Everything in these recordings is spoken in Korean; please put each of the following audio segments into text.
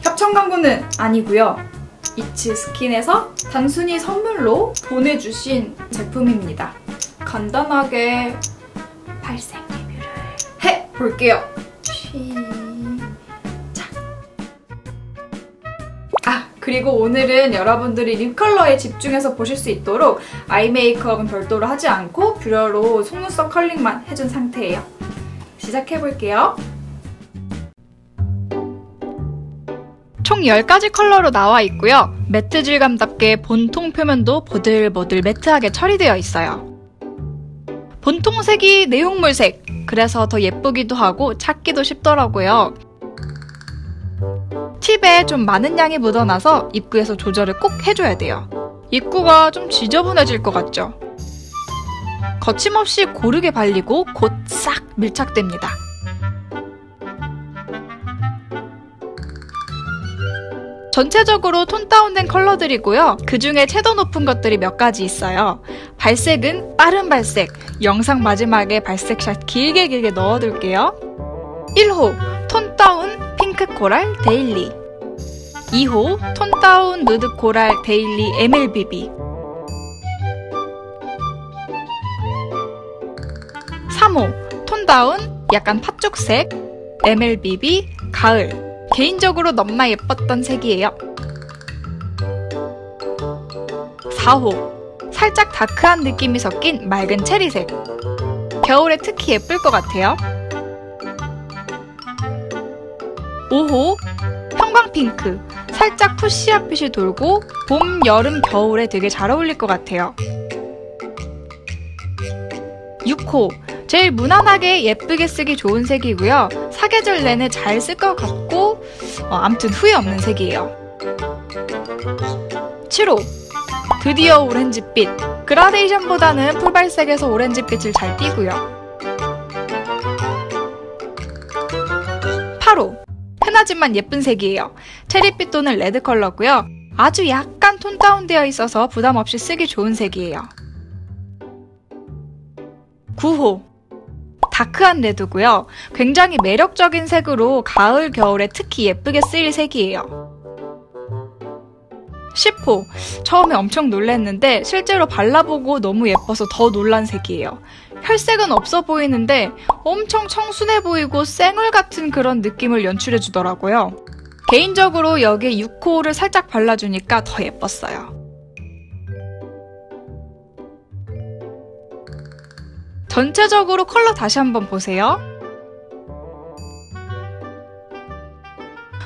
협찬 광고는 아니고요. 이치 스킨에서 단순히 선물로 보내주신 제품입니다. 간단하게 발색 리뷰를 해볼게요. 시작. 아, 그리고 오늘은 여러분들이 립 컬러에 집중해서 보실 수 있도록 아이 메이크업은 별도로 하지 않고 뷰러로 속눈썹 컬링만 해준 상태예요. 시작해볼게요. 총 10가지 컬러로 나와 있고요. 매트 질감답게 본통 표면도 보들보들 매트하게 처리되어 있어요. 본통 색이 내용물색, 그래서 더 예쁘기도 하고 찾기도 쉽더라고요. 팁에 좀 많은 양이 묻어나서 입구에서 조절을 꼭 해줘야 돼요. 입구가 좀 지저분해질 것 같죠? 거침없이 고르게 발리고 곧 싹 밀착됩니다. 전체적으로 톤 다운된 컬러들이고요. 그 중에 채도 높은 것들이 몇 가지 있어요. 발색은 빠른 발색, 영상 마지막에 발색샷 길게 길게 넣어둘게요. 1호 톤 다운 핑크 코랄 데일리 2호 톤 다운 누드 코랄 데일리 MLBB 3호 톤 다운 약간 팥죽색 MLBB 가을 개인적으로 너무나 예뻤던 색이에요. 4호 살짝 다크한 느낌이 섞인 맑은 체리색 겨울에 특히 예쁠 것 같아요. 5호 형광 핑크 살짝 푸시아핏이 돌고 봄, 여름, 겨울에 되게 잘 어울릴 것 같아요. 6호 제일 무난하게 예쁘게 쓰기 좋은 색이고요. 사계절 내내 잘 쓸 것 같 고 어, 암튼 후회 없는 색이에요. 7호 드디어 오렌지빛 그라데이션보다는 풀발색에서 오렌지빛을 잘 띠고요. 8호 흔하지만 예쁜 색이에요. 체리빛 또는 레드 컬러고요. 아주 약간 톤 다운되어 있어서 부담 없이 쓰기 좋은 색이에요. 9호 다크한 레드고요. 굉장히 매력적인 색으로 가을, 겨울에 특히 예쁘게 쓰일 색이에요. 10호 처음에 엄청 놀랐는데 실제로 발라보고 너무 예뻐서 더 놀란 색이에요. 혈색은 없어 보이는데 엄청 청순해 보이고 쌩얼 같은 그런 느낌을 연출해 주더라고요. 개인적으로 여기에 6호를 살짝 발라주니까 더 예뻤어요. 전체적으로 컬러 다시 한번 보세요.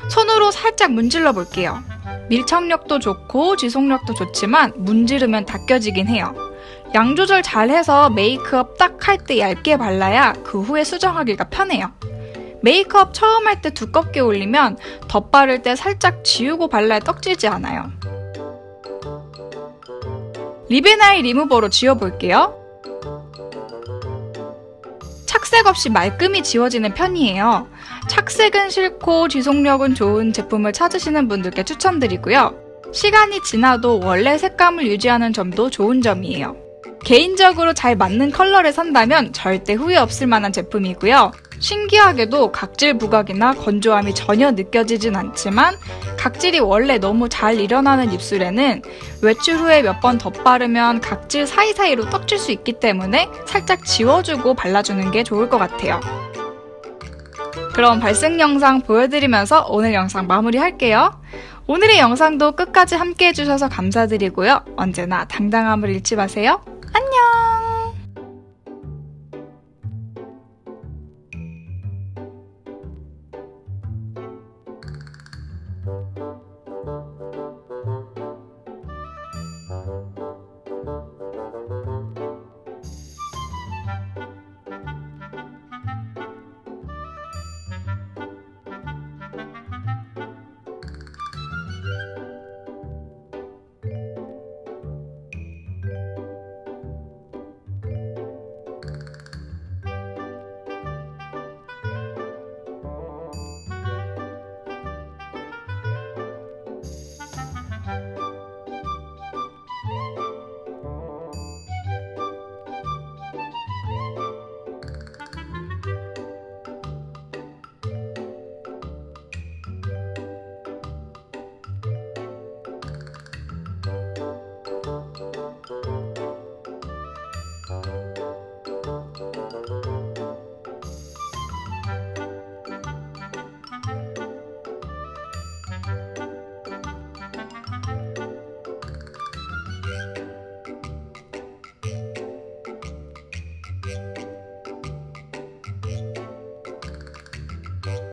손으로 살짝 문질러 볼게요. 밀착력도 좋고 지속력도 좋지만 문지르면 다 껴지긴 해요. 양 조절 잘 해서 메이크업 딱 할 때 얇게 발라야 그 후에 수정하기가 편해요. 메이크업 처음 할 때 두껍게 올리면 덧바를 때 살짝 지우고 발라야 떡지지 않아요. 리베나이 리무버로 지워볼게요. 착색 없이 말끔히 지워지는 편이에요. 착색은 싫고 지속력은 좋은 제품을 찾으시는 분들께 추천드리고요. 시간이 지나도 원래 색감을 유지하는 점도 좋은 점이에요. 개인적으로 잘 맞는 컬러를 산다면 절대 후회 없을 만한 제품이고요. 신기하게도 각질 부각이나 건조함이 전혀 느껴지진 않지만 각질이 원래 너무 잘 일어나는 입술에는 외출 후에 몇 번 덧바르면 각질 사이사이로 떡질 수 있기 때문에 살짝 지워주고 발라주는 게 좋을 것 같아요. 그럼 발색 영상 보여드리면서 오늘 영상 마무리할게요. 오늘의 영상도 끝까지 함께 해주셔서 감사드리고요. 언제나 당당함을 잃지 마세요. oh